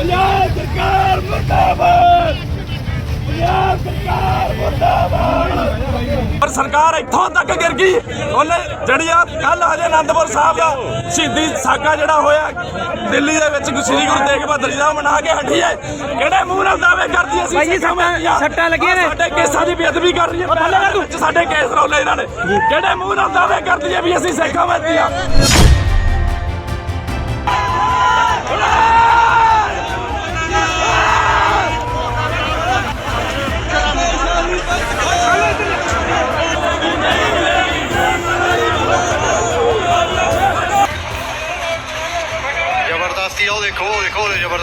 ਪੰਜਾਬ ਸਰਕਾਰ ਮੁਰਦਾਬਾਦ! ਪੰਜਾਬ ਸਰਕਾਰ ਮੁਰਦਾਬਾਦ! ਪਰ ਸਰਕਾਰ ਇੱਥੋਂ ਤੱਕ ਗਿਰ ਗਈ। ਉਹਨੇ ਜਿਹੜੀ ਆ ਕੱਲ ਹਜੇ ਆਨੰਦਪੁਰ ਸਾਹਿਬ ਦਾ ਸ਼ਹੀਦੀ ਸਾਕਾ ਜਿਹੜਾ ਹੋਇਆ ਦਿੱਲੀ ਦੇ ਵਿੱਚ ਸ੍ਰੀ ਗੁਰੂ ਤੇਗ ਬਹਾਦਰ ਜੀ ਦਾ ਮਨਾ ਕੇ ਹਟੀ ਹੈ। ਕਿਹੜੇ ਮੂੰਹ ਨਾਲ ਦਾਅਵੇ ਕਰਦੀ ਅਸੀਂ ਭਾਈ ਕੌਮਾਂ ਸੱਟਾਂ ਲੱਗੀਆਂ ਨੇ। ਸਾਡੇ ਕੇਸਾਂ ਦੀ ਬੇਅਦਬੀ ਕਰ ਰਹੀ ਹੈ। ਵਿੱਚ ਸਾਡੇ ਕੇਸ ਰੌਲੇ ਇਹਨਾਂ ਨੇ। ਕਿਹੜੇ ਮੂੰਹ ਨਾਲ ਦਾਅਵੇ ਕਰਦੀ ਹੈ ਵੀ ਅਸੀਂ ਸਿੱਖਾਂ ਵਿੱਚ ਆ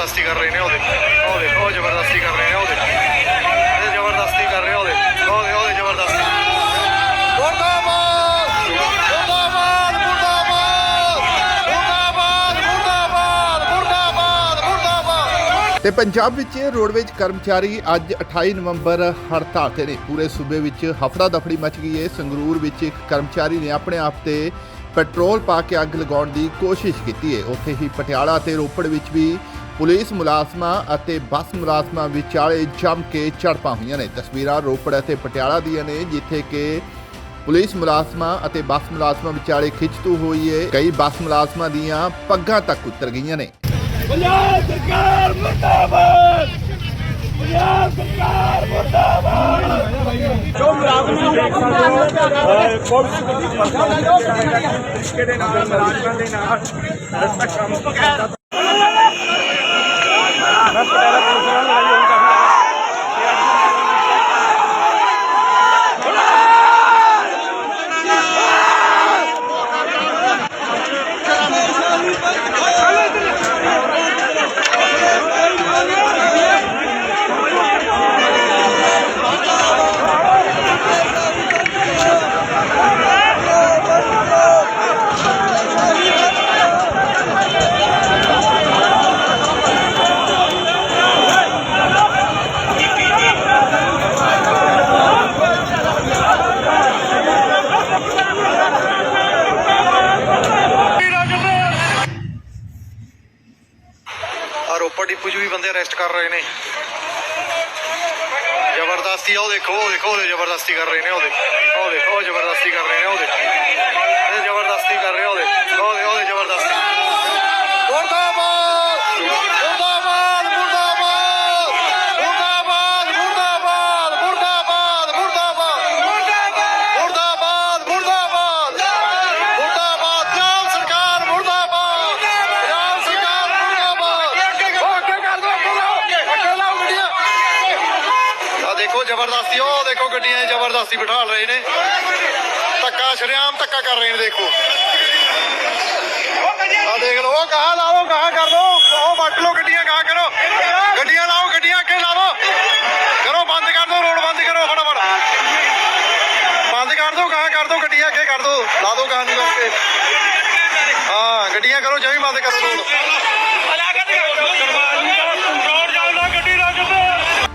ਜ਼ਬਰਦਸਤੀ ਕਰ ਰਹੇ ਨੇ ਉਹਦੇ ਉਹ ਦੇਖੋ ਉਹ ਜ਼ਬਰਦਸਤੀ ਕਰ ਰਹੇ ਨੇ ਉਹਦੇ ਇਹ ਜ਼ਬਰਦਸਤੀ ਕਰ ਰਹੇ ਉਹਦੇ ਉਹਦੇ ਉਹਦੇ ਜ਼ਬਰਦਸਤੀ ਮੁਰਦਾਬਾਦ ਮੁਰਦਾਬਾਦ ਮੁਰਦਾਬਾਦ ਮੁਰਦਾਬਾਦ ਮੁਰਦਾਬਾਦ ਮੁਰਦਾਬਾਦ ਤੇ ਪੰਜਾਬ ਵਿੱਚ ਰੋਡਵੇਜ ਕਰਮਚਾਰੀ ਅੱਜ 28 ਨਵੰਬਰ ਹੜਤਾਲ ਤੇ ਨੇ। ਪੂਰੇ ਸੂਬੇ ਵਿੱਚ ਹਫੜਾ ਦਫੜੀ ਮਚ ਗਈ ਹੈ ਸੰਗਰੂਰ ਵਿੱਚ ਇੱਕ ਕਰਮਚਾਰੀ ਨੇ ਆਪਣੇ ਆਪ ਤੇ ਪੈਟਰੋਲ ਪਾ ਕੇ ਅੱਗ ਲਗਾਉਣ ਦੀ ਕੋਸ਼ਿਸ਼ ਕੀਤੀ ਹੈ ਉੱਥੇ ਹੀ ਪਟਿਆਲਾ ਤੇ ਰੋਪੜ ਵਿੱਚ ਵੀ ਪੁਲਿਸ ਮੁਲਾਜ਼ਮਾਂ ਅਤੇ ਬੱਸ ਮੁਲਾਜ਼ਮਾਂ ਵਿਚਾਲੇ ਜੰਮ ਕੇ ਝੜਪਾਂ ਹੋਈਆਂ ਨੇ। ਤਸਵੀਰਾਂ ਰੋਪੜ ਅਤੇ ਪਟਿਆਲਾ ਦੀਆਂ ਨੇ ਜਿੱਥੇ ਕਿ ਪੁਲਿਸ ਮੁਲਾਜ਼ਮਾਂ ਅਤੇ ਬੱਸ ਮੁਲਾਜ਼ਮਾਂ ਵਿਚਾਲੇ ਖਿੱਚਤੂ ਹੋਈ ਹੈ ਕਈ ਬੱਸ ਮੁਲਾਜ਼ਮਾਂ ਦੀਆਂ ਪੱਗਾਂ ਤੱਕ ਉਤਰ ਗਈਆਂ ਨੇ। ਪੰਜਾਬ ਸਰਕਾਰ ਮੁਰਦਾਬਾਦ! ਪੰਜਾਬ ਸਰਕਾਰ ਮੁਰਦਾਬਾਦ! ਜੋ ਮੁਲਾਜ਼ਮ ਦੇ ਨਾਲ ਮੁਲਾਜ਼ਮਾਂ ਦੇ ਨਾਲ ਕੰਮ ਕਰਦਾ ਨੇ। ਜ਼ਬਰਦਸਤੀ ਉਹ ਦੇਖੋ ਉਹ ਦੇਖੋ ਉਹਦੇ ਜ਼ਬਰਦਸਤੀ ਕਰ ਰਹੇ ਨੇ ਉਹਦੇ ਉਹ ਦੇਖੋ। ਜ਼ਬਰਦਸਤੀ, ਉਹ ਦੇਖੋ ਗੱਡੀਆਂ 'ਚ ਜ਼ਬਰਦਸਤੀ ਬਿਠਾ ਰਹੇ ਨੇ। ਧੱਕਾ ਸ਼ਰੇਆਮ ਧੱਕਾ ਕਰ ਰਹੇ ਨੇ, ਦੇਖੋ। ਆ ਦੇਖ ਲਓ, ਉਹ ਕਹਾ ਲਾਓ ਕਹਾ ਕਰ ਦੋ ਉਹ ਵੱਟ ਲਓ ਗੱਡੀਆਂ ਕਹਾ ਕਰੋ। ਗੱਡੀਆਂ ਲਾਓ, ਗੱਡੀਆਂ ਅੱਗੇ ਲਾਓ। ਕਰੋ, ਬੰਦ ਕਰ ਦੋ ਰੋਡ ਬੰਦ ਕਰੋ ਫਟਾਫਟ। ਬੰਦ ਕਰ ਦੋ ਕਹਾ ਕਰ ਦੋ ਗੱਡੀਆਂ ਅੱਗੇ ਕਰ ਦੋ ਲਾ ਦੋ ਕਹਾ ਨੂੰ ਕਰਕੇ ਹਾਂ, ਗੱਡੀਆਂ ਕਰੋ, ਜਮੀ ਬੰਦ ਕਰੋ ਰੋਡ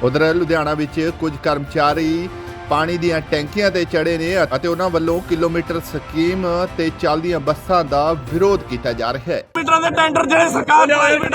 ਉਧਰ ਲੁਧਿਆਣਾ ਵਿੱਚ ਕੁਝ ਕਰਮਚਾਰੀ ਪਾਣੀ ਦੀਆਂ ਟੈਂਕੀਆਂ ਤੇ ਚੜੇ ਨੇ ਅਤੇ ਉਹਨਾਂ ਵੱਲੋਂ ਕਿਲੋਮੀਟਰ ਸਕੀਮ ਤੇ ਚੱਲਦੀਆਂ ਬੱਸਾਂ ਦਾ ਵਿਰੋਧ ਕੀਤਾ ਜਾ ਰਿਹਾ ਹੈ। ਮੀਟਰਾਂ ਦੇ ਟੈਂਡਰ ਜਿਹੜੇ ਸਰਕਾਰ ਪ੍ਰਾਈਵੇਟ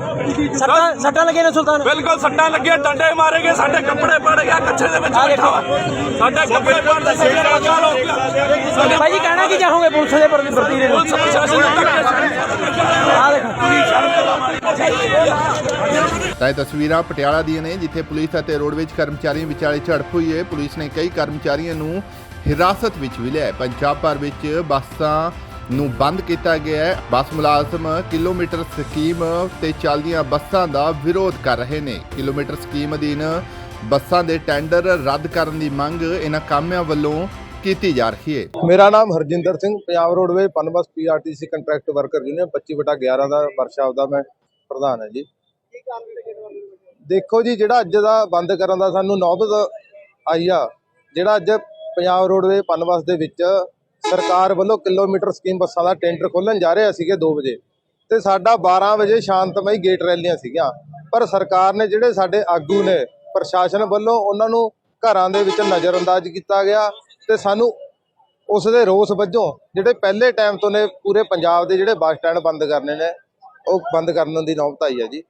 ਸੱਟਾਂ ਸੱਟਾਂ ਲੱਗੀਆਂ ਨੇ ਸੁਲਤਾਨ? ਬਿਲਕੁਲ ਸੱਟਾਂ ਲੱਗੀਆਂ ਡੰਡੇ ਮਾਰੇ ਗਏ ਸਾਡੇ ਕੱਪੜੇ ਪੜ ਗਿਆ ਕੱਛੇ ਦੇ ਵਿੱਚ ਬੈਠਾ ਸਾਡੇ ਕੱਪੜੇ ਪੜਦੇ ਸਾਡੇ ਰੋਜ਼ਾ ਲੋਕ ਭਾਈ ਜੀ ਕਹਿਣਾ ਕੀ ਚਾਹੋਗੇ ਪੁਲਿਸ ਦੇ ਪ੍ਰਤੀ ਪੁਲਿਸ ਪ੍ਰਸ਼ਾਸਨ ਨੂੰ। ਧੱਕੇ ਆ ਦੇਖੋ। ਤਾਂ ਇਹ ਤਸਵੀਰਾਂ ਪਟਿਆਲਾ ਦੀਆਂ ਨੇ ਜਿੱਥੇ ਪੁਲਿਸ ਅਤੇ ਰੋਡਵੇਜ ਕਰਮਚਾਰੀਆਂ ਵਿਚਾਲੇ ਝੜਪ ਹੋਈ ਹੈ। ਪੁਲਿਸ ਨੇ ਕਈ ਕਰਮਚਾਰੀਆਂ ਨੂੰ ਹਿਰਾਸਤ ਵਿੱਚ ਵੀ ਲਿਆ ਪੰਜਾਬ ਭਰ ਵਿੱਚ ਬੱਸਾਂ ਨੂੰ ਬੰਦ ਕੀਤਾ ਗਿਆ ਹੈ। ਬੱਸ ਮੁਲਾਜ਼ਮ ਕਿਲੋਮੀਟਰ ਸਕੀਮ ਤੇ ਚੱਲਦੀਆਂ ਬੱਸਾਂ ਦਾ ਵਿਰੋਧ ਕਰ ਰਹੇ ਨੇ। ਕਿਲੋਮੀਟਰ ਸਕੀਮ ਅਧੀਨ ਬੱਸਾਂ ਦੇ ਟੈਂਡਰ ਰੱਦ ਕਰਨ ਦੀ ਮੰਗ ਇਹਨਾਂ ਕਾਮਿਆਂ ਵੱਲੋਂ ਕੀਤੀ ਜਾ ਰਹੀ ਹੈ। ਮੇਰਾ ਨਾਮ Harjinder Singh, Punjab roadway Punbus, PRTC contract worker union 25 ਬਟਾ 11 ਦਾ ਵਰਕਸ਼ਾਪ ਦਾ ਮੈਂ ਪ੍ਰਧਾਨ ਹਾਂ ਜੀ। ਦੇਖੋ ਜੀ, ਜਿਹੜਾ ਅੱਜ ਦਾ ਬੰਦ ਕਰਨ ਦਾ ਸਾਨੂੰ ਨੌਬਤ ਆਈ ਆ, ਜਿਹੜਾ ਅੱਜ ਪੰਜਾਬ ਰੋਡਵੇ ਪਨਬਸ ਦੇ ਵਿੱਚ ਸਰਕਾਰ ਵੱਲੋਂ ਕਿਲੋਮੀਟਰ ਸਕੀਮ ਬੱਸਾਂ ਦਾ ਟੈਂਡਰ ਖੋਲਣ ਜਾ ਰਹੇ ਸੀਗੇ 2 ਵਜੇ ਤੇ ਸਾਡਾ 12 ਵਜੇ ਸ਼ਾਂਤਮਈ ਗੇਟ ਰੈਲੀਆਂ ਸੀਗੀਆਂ। ਪਰ ਸਰਕਾਰ ਨੇ ਜਿਹੜੇ ਸਾਡੇ ਆਗੂ ਨੇ ਪ੍ਰਸ਼ਾਸਨ ਵੱਲੋਂ ਉਹਨਾਂ ਨੂੰ ਘਰਾਂ ਦੇ ਵਿੱਚ ਨਜ਼ਰਅੰਦਾਜ਼ ਕੀਤਾ ਗਿਆ ਤੇ ਸਾਨੂੰ ਉਸ ਦੇ ਰੋਸ ਵਜੋਂ ਜਿਹੜੇ ਪਹਿਲੇ ਟਾਈਮ ਤੋਂ ਨੇ ਪੂਰੇ ਪੰਜਾਬ ਦੇ ਜਿਹੜੇ ਬੱਸ ਸਟੈਂਡ ਬੰਦ ਕਰਨੇ ਨੇ, ਉਹ ਬੰਦ ਕਰਨ ਦੀ ਨੌਬਤ ਆਈ ਹੈ ਜੀ।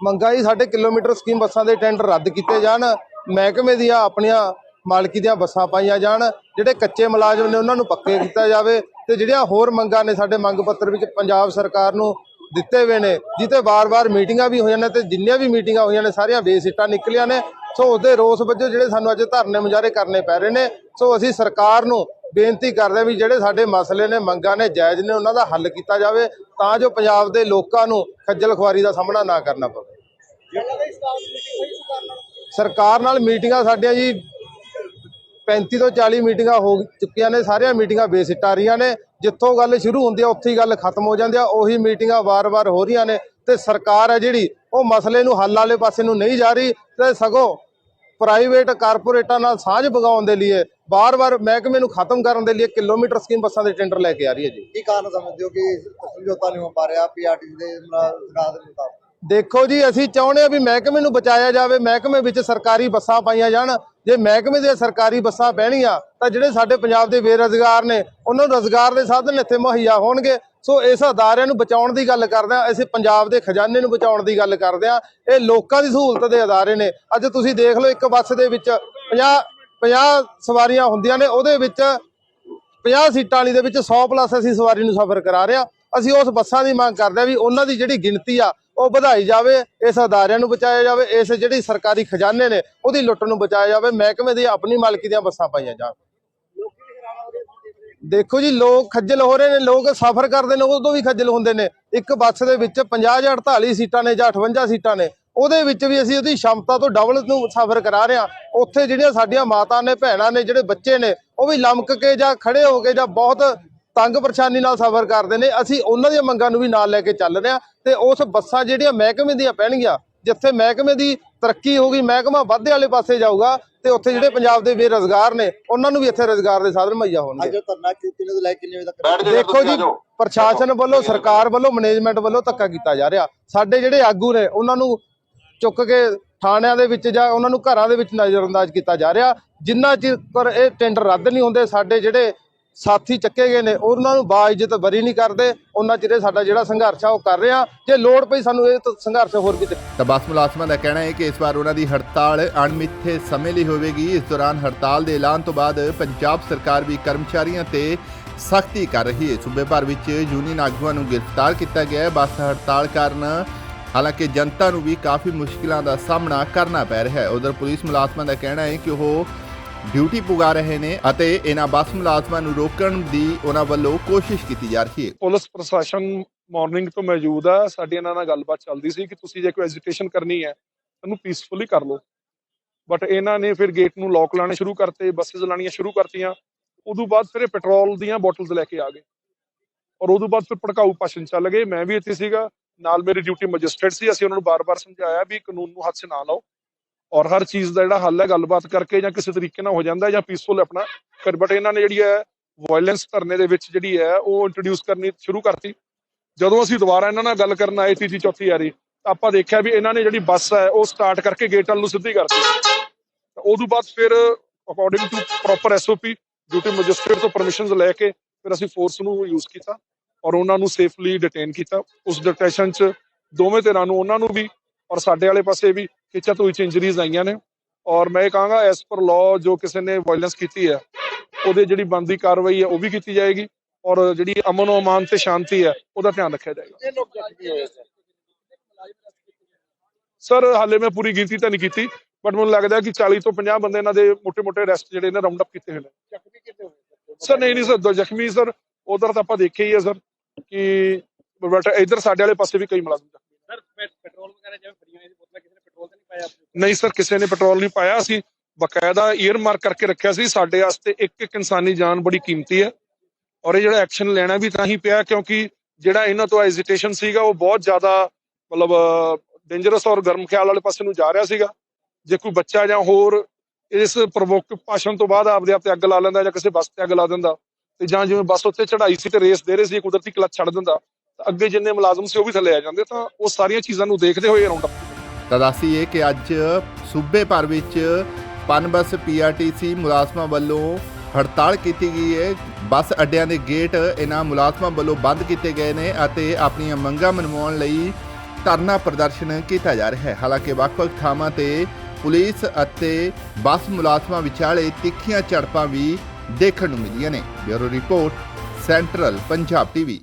ਮੰਗਾਈ ਸਾਡੇ ਕਿਲੋਮੀਟਰ ਸਕੀਮ ਬੱਸਾਂ ਦੇ ਟੈਂਡਰ ਰੱਦ ਕੀਤੇ ਜਾਣ, ਮਹਿਕਮੇ ਦੀਆਂ ਆਪਣੀਆਂ ਮਾਲਕੀ ਦੀਆਂ ਬੱਸਾਂ ਪਾਈਆਂ ਜਾਣ ਜਿਹੜੇ ਕੱਚੇ ਮੁਲਾਜ਼ਮ ਨੇ ਉਹਨਾਂ ਨੂੰ ਪੱਕੇ ਕੀਤਾ ਜਾਵੇ ਤੇ ਜਿਹੜੀਆਂ ਹੋਰ ਮੰਗਾਂ ਨੇ ਸਾਡੇ ਮੰਗ ਪੱਤਰ ਵਿੱਚ ਪੰਜਾਬ ਸਰਕਾਰ ਨੂੰ ਦਿੱਤੇ ਹੋਏ ਨੇ ਜਿੱਤੇ ਵਾਰ-ਵਾਰ ਮੀਟਿੰਗਾਂ ਵੀ ਹੋਈਆਂ ਨੇ ਤੇ ਜਿੰਨੀਆਂ ਵੀ ਮੀਟਿੰਗਾਂ ਹੋਈਆਂ ਨੇ ਸਾਰੀਆਂ ਬੇਸਿੱਟਾਂ ਨਿਕਲੀਆਂ ਨੇ ਸੋ ਉਸਦੇ ਰੋਸ ਵਜੋਂ ਜਿਹੜੇ ਸਾਨੂੰ ਅੱਜ ਧਰਨੇ ਮੁਜ਼ਾਹਰੇ ਕਰਨੇ ਪੈ ਰਹੇ ਨੇ ਸੋ ਅਸੀਂ ਸਰਕਾਰ ਨੂੰ ਬੇਨਤੀ ਕਰਦੇ ਹਾਂ ਵੀ ਜਿਹੜੇ ਸਾਡੇ ਮਸਲੇ ਨੇ ਮੰਗਾਂ ਨੇ ਜਾਇਜ਼ ਨੇ ਉਹਨਾਂ ਦਾ ਹੱਲ ਕੀਤਾ ਜਾਵੇ ਤਾਂ ਜੋ ਪੰਜਾਬ ਦੇ ਲੋਕਾਂ ਨੂੰ ਖੱਜਲ ਖੁਆਰੀ ਦਾ ਸਾਹਮਣਾ ਨਾ ਕਰਨਾ ਪਵੇ। ਸਰਕਾਰ ਨਾਲ ਮੀਟਿੰਗਾਂ ਸਾਡੀਆਂ ਜੀ 35 ਤੋਂ 40 ਮੀਟਿੰਗਾਂ ਹੋ ਚੁੱਕੀਆਂ ਨੇ, ਸਾਰੀਆਂ ਮੀਟਿੰਗਾਂ ਬੇਸਿੱਟਾ ਰਹੀਆਂ ਨੇ। ਜਿੱਥੋਂ ਗੱਲ ਸ਼ੁਰੂ ਹੁੰਦੀ ਆ, ਉੱਥੇ ਹੀ ਗੱਲ ਖਤਮ ਹੋ ਜਾਂਦੀ ਆ, ਉਹੀ ਮੀਟਿੰਗਾਂ ਵਾਰ-ਵਾਰ ਹੋ ਰਹੀਆਂ ਨੇ ਤੇ ਸਰਕਾਰ ਹੈ ਜਿਹੜੀ, ਉਹ ਮਸਲੇ ਨੂੰ ਹੱਲ ਵਾਲੇ ਪਾਸੇ ਨੂੰ ਨਹੀਂ ਜਾ ਰਹੀ ਤੇ ਸਗੋਂ ਪ੍ਰਾਈਵੇਟ ਕਾਰਪੋਰੇਟਾਂ ਨਾਲ ਸਾਂਝ ਬਗਾਉਣ ਦੇ ਲਈ ਵਾਰ-ਵਾਰ ਮਹਿਕਮੇ ਨੂੰ ਖਤਮ ਕਰਨ ਦੇ ਲਈ ਕਿਲੋਮੀਟਰ ਸਕੀਮ ਬੱਸਾਂ ਦੇ ਟੈਂਡਰ ਲੈ ਕੇ ਆ ਰਹੀ ਹੈ ਜੀ। ਕੀ ਕਾਰਨ ਸਮਝਦੇ ਹੋ ਕਿ ਸਮਝੌਤਾ ਨਹੀਂ ਹੋ ਪਾ ਰਿਹਾ ਪੀਆਰਟੀ ਦੇ ਮੁਲਾਜ਼ਮ ਦੇ ਮੁਤਾਬਕ? ਦੇਖੋ ਜੀ, ਅਸੀਂ ਚਾਹੁੰਦੇ ਆ ਵੀ ਮਹਿਕਮੇ ਨੂੰ ਬਚਾਇਆ ਜਾਵੇ, ਮਹਿਕਮੇ ਵਿੱਚ ਸਰਕਾਰੀ ਬੱਸਾਂ ਪਾਈਆਂ ਜਾਣ। ਜੇ ਮਹਿਕਮੇ ਦੀਆਂ ਸਰਕਾਰੀ ਬੱਸਾਂ ਪੈਣੀਆਂ, ਤਾਂ ਜਿਹੜੇ ਸਾਡੇ ਪੰਜਾਬ ਦੇ ਬੇਰੁਜ਼ਗਾਰ ਨੇ, ਉਹਨਾਂ ਨੂੰ ਰੋਜ਼ਗਾਰ ਦੇ ਸਾਧਨ ਇੱਥੇ ਮੁਹੱਈਆ ਹੋਣਗੇ। ਸੋ ਇਸ ਅਦਾਰਿਆਂ ਨੂੰ ਬਚਾਉਣ ਦੀ ਗੱਲ ਕਰਦੇ ਆ ਅਸੀਂ ਪੰਜਾਬ ਦੇ ਖਜ਼ਾਨੇ ਨੂੰ ਬਚਾਉਣ ਦੀ ਗੱਲ ਕਰਦੇ ਆ ਇਹ ਲੋਕਾਂ ਦੀ ਸਹੂਲਤ ਦੇ ਅਦਾਰੇ ਨੇ। ਅੱਜ ਤੁਸੀਂ ਦੇਖ ਲਓ, ਇੱਕ ਬੱਸ ਦੇ ਵਿੱਚ 50 50 ਸਵਾਰੀਆਂ ਹੁੰਦੀਆਂ ਨੇ, ਉਹਦੇ ਵਿੱਚ 50 ਸੀਟਾਂ ਵਾਲੀ ਦੇ ਵਿੱਚ 100 ਪਲੱਸ ਅਸੀਂ ਸਵਾਰੀ ਨੂੰ ਸਫ਼ਰ ਕਰਾ ਰਹੇ ਆ ਅਸੀਂ ਉਸ ਬੱਸਾਂ ਦੀ ਮੰਗ ਕਰਦੇ ਆ ਵੀ ਉਹਨਾਂ ਦੀ ਜਿਹੜੀ ਗਿਣਤੀ ਆ ਉਹ ਵਧਾਈ ਜਾਵੇ, ਇਸ ਅਦਾਰਿਆਂ ਨੂੰ ਬਚਾਇਆ ਜਾਵੇ, ਇਸ ਜਿਹੜੀ ਸਰਕਾਰੀ ਖਜ਼ਾਨੇ ਨੇ, ਉਹਦੀ ਲੁੱਟ ਨੂੰ ਬਚਾਇਆ ਜਾਵੇ, ਮਹਿਕਮੇ ਦੀ ਆਪਣੀ ਮਾਲਕੀ ਦੀਆਂ ਬੱਸਾਂ ਪਾਈਆਂ ਜਾਣ। ਦੇਖੋ ਜੀ, ਲੋਕ ਖੱਜਲ ਹੋ ਰਹੇ ਨੇ, ਲੋਕ ਸਫ਼ਰ ਕਰਦੇ ਨੇ, ਉਦੋਂ ਵੀ ਖੱਜਲ ਹੁੰਦੇ ਨੇ। ਇੱਕ ਬੱਸ ਦੇ ਵਿੱਚ 50 ਜਾਂ 48 ਸੀਟਾਂ ਨੇ ਜਾਂ 58 ਸੀਟਾਂ ਨੇ, ਉਹਦੇ ਵਿੱਚ ਵੀ ਅਸੀਂ ਉਹਦੀ ਸ਼ਮਤਾ ਤੋਂ ਡਬਲ ਨੂੰ ਸਫ਼ਰ ਕਰਾ ਰਹੇ ਹਾਂ। ਉੱਥੇ ਜਿਹੜੀਆਂ ਸਾਡੀਆਂ ਮਾਤਾ ਨੇ, ਭੈਣਾਂ ਨੇ, ਜਿਹੜੇ ਬੱਚੇ ਨੇ, ਉਹ ਵੀ ਲਮਕ ਕੇ ਜਾਂ ਖੜੇ ਹੋ ਕੇ ਜਾਂ ਬਹੁਤ ਤੰਗ ਪਰੇਸ਼ਾਨੀ ਨਾਲ ਸਫ਼ਰ ਕਰਦੇ ਨੇ ਅਸੀਂ ਉਹਨਾਂ ਦੀਆਂ ਮੰਗਾਂ ਨੂੰ ਵੀ ਨਾਲ ਲੈ ਕੇ ਚੱਲ ਰਹੇ ਹਾਂ ਤੇ ਉਸ ਬੱਸਾਂ ਜਿਹੜੀਆਂ ਮਹਿਕਮੇ ਦੀਆਂ ਪੈਣਗੀਆਂ ਜਿੱਥੇ ਮਹਿਕਮੇ ਦੀ ਤਰੱਕੀ ਹੋਊਗੀ ਮਹਿਕਮਾ ਵਾਧੇ ਵਾਲੇ ਪਾਸੇ ਜਾਊਗਾ ਤੇ ਉੱਥੇ ਜਿਹੜੇ ਪੰਜਾਬ ਦੇ ਬੇਰੁਜ਼ਗਾਰ ਨੇ ਉਹਨਾਂ ਨੂੰ ਵੀ ਇੱਥੇ ਰੋਜ਼ਗਾਰ ਦੇ ਸਾਧਨ ਮੁਹੱਈਆ ਹੋਣਗੇ। ਅੱਜ ਧਰਨਾ ਕਿ- ਕਿੰਨੇ ਤੋਂ ਲੈ ਕੇ ਕਿੰਨੇ ਵਜੇ ਤੱਕ ਦੇਖੋ ਜੀ ਪ੍ਰਸ਼ਾਸਨ ਵੱਲੋਂ ਸਰਕਾਰ ਵੱਲੋਂ ਮੈਨੇਜਮੈਂਟ ਵੱਲੋਂ ਧੱਕਾ ਕੀਤਾ ਜਾ ਰਿਹਾ। ਸਾਡੇ ਜਿਹੜੇ ਆਗੂ ਨੇ ਉਹਨਾਂ ਨੂੰ ਚੁੱਕ ਕੇ ਥਾਣਿਆਂ ਦੇ ਵਿੱਚ ਜਾਂ ਉਹਨਾਂ ਨੂੰ ਘਰਾਂ ਦੇ ਵਿੱਚ ਨਜ਼ਰਅੰਦਾਜ਼ ਕੀਤਾ ਜਾ ਰਿਹਾ। ਜਿੰਨਾ ਚਿਰ ਇਹ ਟੈਂਡਰ ਰੱਦ ਨਹੀਂ ਹੁੰਦੇ ਸਾਡੇ ਜਿਹੜੇ ਸਾਥੀ ਚੱਕੇ ਗਏ ਨੇ, ਉਹਨਾਂ ਨੂੰ ਬਾਇਜ਼ਤ ਬਰੀ ਨਹੀਂ ਕਰਦੇ, ਉਹਨਾਂ ਚਿਰ ਸਾਡਾ ਜਿਹੜਾ ਸੰਘਰਸ਼ ਆ ਉਹ ਕਰ ਰਹੇ। ਜੇ ਲੋੜ ਪਈ ਸਾਨੂੰ ਇਹ ਸੰਘਰਸ਼ ਹੋਰ ਵੀ ਤਾਂ ਬੱਸ ਮੁਲਾਜ਼ਮਾਂ ਦਾ ਕਹਿਣਾ ਹੈ ਕਿ ਇਸ ਵਾਰ ਉਹਨਾਂ ਦੀ ਹੜਤਾਲ ਅਣਮਿੱਥੇ ਸਮੇਂ ਲਈ ਹੋਵੇਗੀ। ਇਸ ਦੌਰਾਨ ਹੜਤਾਲ ਦੇ ਐਲਾਨ ਤੋਂ ਬਾਅਦ ਪੰਜਾਬ ਸਰਕਾਰ ਵੀ ਕਰਮਚਾਰੀਆਂ ਤੇ ਸਖਤੀ ਕਰ ਰਹੀ ਹੈ। ਸੂਬੇ ਭਰ ਵਿੱਚ ਯੂਨੀਅਨ ਆਗੂਆਂ ਨੂੰ ਗ੍ਰਿਫਤਾਰ ਕੀਤਾ ਗਿਆ ਹੈ। ਬੱਸ ਹੜਤਾਲ ਕਾਰਨ ਹਾਲਾਂਕਿ ਜਨਤਾ ਨੂੰ ਵੀ ਕਾਫੀ ਮੁਸ਼ਕਿਲਾਂ ਦਾ ਸਾਹਮਣਾ ਕਰਨਾ ਪੈ ਰਿਹਾ ਹੈ। ਉਧਰ ਪੁਲਿਸ ਮੁਲਾਜ਼ਮਾਂ ਦਾ ਕਹਿਣਾ ਹੈ ਕਿ ਉਹ ਡਿਊਟੀ ਪੁਗਾ ਰਹੇ ਨੇ ਅਤੇ ਇਹਨਾਂ ਬੱਸ ਮੁਲਾਜ਼ਮਾਂ ਨੂੰ ਰੋਕਣ ਦੀ ਉਹਨਾਂ ਵੱਲੋਂ ਕੋਸ਼ਿਸ਼ ਕੀਤੀ ਜਾ ਰਹੀ ਹੈ। ਪੁਲਿਸ ਪ੍ਰਸ਼ਾਸਨ ਮਾਰਨਿੰਗ ਤੋਂ ਮੌਜੂਦ ਆ। ਸਾਡੀ ਇਹਨਾਂ ਨਾਲ ਗੱਲਬਾਤ ਚੱਲਦੀ ਸੀ ਕਿ ਤੁਸੀਂ ਜੇ ਕੋਈ ਐਜੀਟੇਸ਼ਨ ਕਰਨੀ ਹੈ, ਇਹਨੂੰ ਪੀਸਫੁਲੀ ਕਰ ਲਓ। ਬਟ ਇਹਨਾਂ ਨੇ ਫਿਰ ਗੇਟ ਨੂੰ ਲੌਕ ਲਾਣੇ ਸ਼ੁਰੂ ਕਰਤੇ ਬੱਸਸ ਲਾਣੀਆਂ ਸ਼ੁਰੂ ਕਰਤੀਆਂ। ਉਦੋਂ ਬਾਅਦ ਫਿਰ ਇਹ ਪੈਟਰੋਲ ਦੀਆਂ ਬੋਟਲਸ ਲੈ ਕੇ ਆ ਗਏ। ਔਰ ਉਦੋਂ ਬਾਅਦ ਫਿਰ ਭੜਕਾਊ ਭਾਸ਼ਣ ਚੱਲ ਗਏ। ਮੈਂ ਵੀ ਇੱਥੇ ਸੀਗਾ। ਨਾਲ ਮੇਰੀ ਡਿਊਟੀ ਮੈਜਿਸਟ੍ਰੇਟ ਸੀ। ਅਸੀਂ ਉਹਨਾਂ ਨੂੰ ਬਾਰ-ਬਾਰ ਸਮਝਾਇਆ ਵੀ ਕਾਨੂੰਨ ਨੂੰ ਹੱਥ 'ਚ ਨਾ ਲਾਓ। ਔਰ ਹਰ ਚੀਜ਼ ਦਾ ਜਿਹੜਾ ਹੱਲ ਹੈ, ਗੱਲਬਾਤ ਕਰਕੇ ਜਾਂ ਕਿਸੇ ਤਰੀਕੇ ਨਾਲ ਹੋ ਜਾਂਦਾ ਜਾਂ ਪੀਸਫੁਲ ਆਪਣਾ। ਬਟ ਇਹਨਾਂ ਨੇ ਜਿਹੜੀ ਹੈ ਵਾਇਲੈਂਸ ਧਰਨੇ ਦੇ ਵਿੱਚ ਜਿਹੜੀ ਹੈ, ਉਹ ਇੰਟਰੋਡਿਊਸ ਕਰਨੀ ਸ਼ੁਰੂ ਕਰਤੀ। ਜਦੋਂ ਅਸੀਂ ਦੁਬਾਰਾ ਇਹਨਾਂ ਨਾਲ ਗੱਲ ਕਰਨ ਆਏ ਤੀਜੀ ਚੌਥੀ ਵਾਰੀ ਤਾਂ ਆਪਾਂ ਦੇਖਿਆ ਵੀ ਇਹਨਾਂ ਨੇ ਜਿਹੜੀ ਬੱਸ ਹੈ, ਉਹ ਸਟਾਰਟ ਕਰਕੇ ਗੇਟ ਵੱਲ ਨੂੰ ਸਿੱਧੀ ਕਰਤੀ। ਤਾਂ ਉਦੋਂ ਬਾਅਦ ਫਿਰ according to proper SOP duty magistrate ਤੋਂ ਪਰਮਿਸ਼ਨਸ ਲੈ ਕੇ ਫਿਰ ਅਸੀਂ ਫੋਰਸ ਨੂੰ ਯੂਜ਼ ਕੀਤਾ ਔਰ ਉਹਨਾਂ ਨੂੰ ਸੇਫਲੀ ਡਿਟੇਨ ਕੀਤਾ। ਉਸ ਡਿਟੈਸ਼ਨ 'ਚ ਦੋਵੇਂ ਧਿਰਾਂ ਨੂੰ, ਉਹਨਾਂ ਨੂੰ ਵੀ ਔਰ ਸਾਡੇ ਵਾਲੇ ਪਾਸੇ ਵੀ ਖਿੱਚਾ ਤੋਂ ਵਿੱਚ ਇੰਜਰੀਜ਼ ਆਈਆਂ ਨੇ। ਔਰ ਮੈਂ ਕਹਾਂਗਾ ਐਸ ਪਰ ਲਾਅ ਜੋ ਕਿਸੇ ਨੇ ਵਾਇਲੈਂਸ ਕੀਤੀ ਹੈ ਉਹਦੇ ਜਿਹੜੀ ਬੰਦੀ ਕਾਰਵਾਈ ਹੈ ਉਹ ਵੀ ਕੀਤੀ ਜਾਏਗੀ। ਔਰ ਜਿਹੜੀ ਅਮਨ ਅਮਾਨ ਤੇ ਸ਼ਾਂਤੀ ਹੈ ਉਹਦਾ ਧਿਆਨ ਰੱਖਿਆ ਜਾਏਗਾ। ਸਰ। ਹਾਲੇ ਮੈਂ ਪੂਰੀ ਗਿਣਤੀ ਤਾਂ ਨਹੀਂ ਕੀਤੀ ਬਟ ਮੈਨੂੰ ਲੱਗਦਾ ਕਿ 40 ਤੋਂ 50 ਬੰਦੇ ਇਹਨਾਂ ਦੇ ਮੋٹے-ਮੋٹے ਅਰੈਸਟ ਜਿਹੜੇ ਨੇ ਰਾਉਂਡ ਅਪ ਕੀਤੇ ਹੋਏ ਨੇ। ਸਰ? ਨਹੀਂ ਨਹੀਂ ਸਰ ਜ਼ਖਮੀ ਸਰ ਉਧਰ ਤਾਂ ਆਪਾਂ ਦੇਖਿਆ ਹੀ ਹੈ ਸਰ ਕਿ ਬਟ ਇਧਰ ਸਾਡੇ ਵਾਲੇ ਪਾਸੇ ਵੀ ਕਈ ਮਲਾਜ਼ਮ ਨਹੀਂ ਸਰ, ਕਿਸੇ ਨੇ ਪੈਟਰੋਲ ਨਹੀਂ ਪਾਇਆ ਸੀ। ਬਕਾਇਦਾ ਈਅਰ ਮਾਰਕ ਕਰਕੇ ਰੱਖਿਆ ਸੀ। ਸਾਡੇ ਵਾਸਤੇ ਇੱਕ ਇੱਕ ਇਨਸਾਨੀ ਜਾਨ ਬੜੀ ਕੀਮਤੀ ਹੈ। ਔਰ ਇਹ ਜਿਹੜਾ ਐਕਸ਼ਨ ਲੈਣਾ ਵੀ ਤਾਂ ਹੀ ਪਿਆ, ਕਿਉਂਕਿ ਜਿਹੜਾ ਇਹਨਾਂ ਤੋਂ ਐਜੀਟੇਸ਼ਨ ਸੀਗਾ, ਉਹ ਬਹੁਤ ਜ਼ਿਆਦਾ, ਮਤਲਬ ਡੇਂਜਰਸ ਔਰ ਗਰਮ ਖਿਆਲ ਵਾਲੇ ਪਾਸੇ ਨੂੰ ਜਾ ਰਿਹਾ ਸੀਗਾ। ਜੇ ਕੋਈ ਬੱਚਾ ਜਾਂ ਹੋਰ ਇਸ ਪ੍ਰਵੋਕ ਭਾਸ਼ਣ ਤੋਂ ਬਾਅਦ ਆਪਦੇ ਆਪ ਤੇ ਅੱਗ ਲਾ ਲੈਂਦਾ ਜਾਂ ਕਿਸੇ ਬੱਸ ਤੇ ਅੱਗ ਲਾ ਦਿੰਦਾ, ਤੇ ਜਾਂ ਜਿਵੇਂ ਬੱਸ ਉੱਤੇ ਚੜਾਈ ਸੀ ਤੇ ਰੇਸ ਦੇ ਰਹੇ ਸੀ, ਕੁਦਰਤੀ ਕਲਚ ਛੱਡ ਦਿੰਦਾ ਅੱਗੇ ਜਿੰਨੇ ਮੁਲਾਜ਼ਮ ਸੀ ਉਹ ਵੀ ਥੱਲੇ ਆ ਜਾਂਦੇ, ਤਾਂ ਉਹ ਸਾਰੀਆਂ ਚੀਜ਼ਾਂ ਨੂੰ ਦੇਖਦੇ ਹੋਏ ਰਾਉਂਡ ਅਪ ਤਾਂ ਦੱਸੀਏ ਕਿ ਅੱਜ ਸੂਬੇ ਭਰ ਵਿੱਚ ਪਨਬਸ ਪੀਆਰਟੀਸੀ ਮੁਲਾਜ਼ਮਾਂ ਵੱਲੋਂ ਹੜਤਾਲ ਕੀਤੀ ਗਈ ਹੈ। ਬੱਸ ਅੱਡਿਆਂ ਦੇ ਗੇਟ ਇਹਨਾਂ ਮੁਲਾਜ਼ਮਾਂ ਵੱਲੋਂ ਬੰਦ ਕੀਤੇ ਗਏ ਨੇ ਅਤੇ ਆਪਣੀਆਂ ਮੰਗਾਂ ਮਨਵਾਉਣ ਲਈ ਧਰਨਾ ਪ੍ਰਦਰਸ਼ਨ ਕੀਤਾ ਜਾ ਰਿਹਾ ਹੈ। ਹਾਲਾਂਕਿ ਵੱਖ-ਵੱਖ ਥਾਵਾਂ ਤੇ ਪੁਲਿਸ ਅਤੇ ਬੱਸ ਮੁਲਾਜ਼ਮਾਂ ਵਿਚਾਲੇ ਤਿੱਖੀਆਂ ਝੜਪਾਂ ਵੀ ਦੇਖਣ ਨੂੰ ਮਿਲੀਆਂ ਨੇ। Bureau report, central Punjab TV.